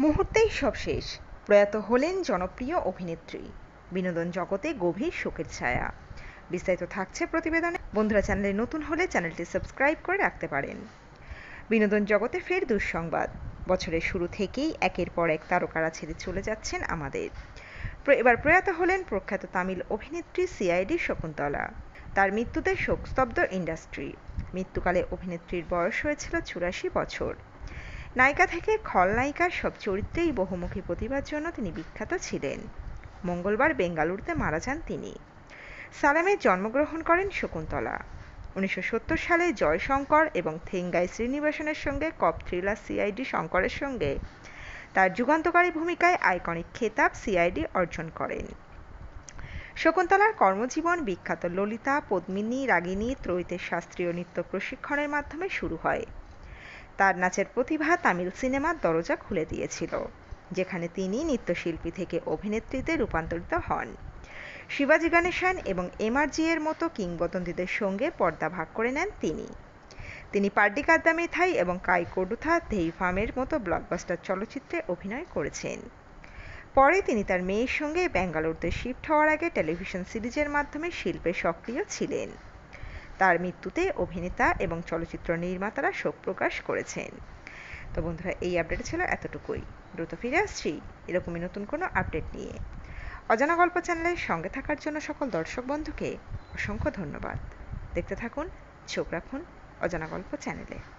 মুহূর্তেই সব শেষ। প্রয়াত হলেন জনপ্রিয় অভিনেত্রী। বিনোদন জগতে গভীর শোকের ছায়া। বিস্তারিত থাকছে প্রতিবেদনে। বন্ধুরা চ্যানেলে নতুন হলে চ্যানেলটি সাবস্ক্রাইব করে রাখতে পারেন। বিনোদন জগতে ফের দুঃসংবাদ। বছরের শুরু থেকেই একের পর এক তারকারা ছেড়ে চলে যাচ্ছেন আমাদের। এবার প্রয়াত হলেন প্রখ্যাত তামিল অভিনেত্রী সিআইডি শকুন্তলা। তার মৃত্যুতে শোকস্তব্ধ ইন্ডাস্ট্রি। মৃত্যুকালে অভিনেত্রীর বয়স হয়েছিল চুরাশি বছর। নায়িকা থেকে খলনায়িকার সব চরিত্রেই বহুমুখী প্রতিভার জন্য তিনি বিখ্যাত ছিলেন। মঙ্গলবার বেঙ্গালুরুতে মারা যান তিনি। সালামে জন্মগ্রহণ করেন শকুন্তলা। উনিশশো সত্তর সালে জয়শঙ্কর এবং থেঙ্গাই শ্রীনিবাসনের সঙ্গে কপ থ্রিলার সিআইডি শঙ্করের সঙ্গে তার যুগান্তকারী ভূমিকায় আইকনিক খেতাব সিআইডি অর্জন করেন। শকুন্তলার কর্মজীবন বিখ্যাত ললিতা, পদ্মিনী, রাগিনী ত্রৈতের শাস্ত্রীয় নৃত্য প্রশিক্ষণের মাধ্যমে শুরু হয়। তার নাচের প্রতিভা তামিল সিনেমার দরজা খুলে দিয়েছিল, যেখানে তিনি নৃত্যশিল্পী থেকে অভিনেত্রীতে রূপান্তরিত হন। শিবাজি গণেশন এবং এমআরজি এর মতো কিংবদন্তিদের সঙ্গে পর্দা ভাগ করে নেন তিনি। তিনি কাদ্দা মেথাই এবং কাই কোডুথা ধেইফামের মতো ব্লকবাস্টার চলচ্চিত্রে অভিনয় করেছেন। পরে তিনি তার মেয়ের সঙ্গে ব্যাঙ্গালোরতে শিফট হওয়ার আগে টেলিভিশন সিরিজের মাধ্যমে শিল্পে সক্রিয় ছিলেন। তার মৃত্যুতে অভিনেতা এবং চলচ্চিত্র নির্মাতারা শোক প্রকাশ করেছেন। তো বন্ধুরা, এই আপডেট ছিল এতটুকুই। দ্রুত ফিরে আসছি এরকমই নতুন কোনো আপডেট নিয়ে। অজানা গল্প চ্যানেলের সঙ্গে থাকার জন্য সকল দর্শক বন্ধুকে অসংখ্য ধন্যবাদ। দেখতে থাকুন, চোখ রাখুন অজানা গল্প চ্যানেলে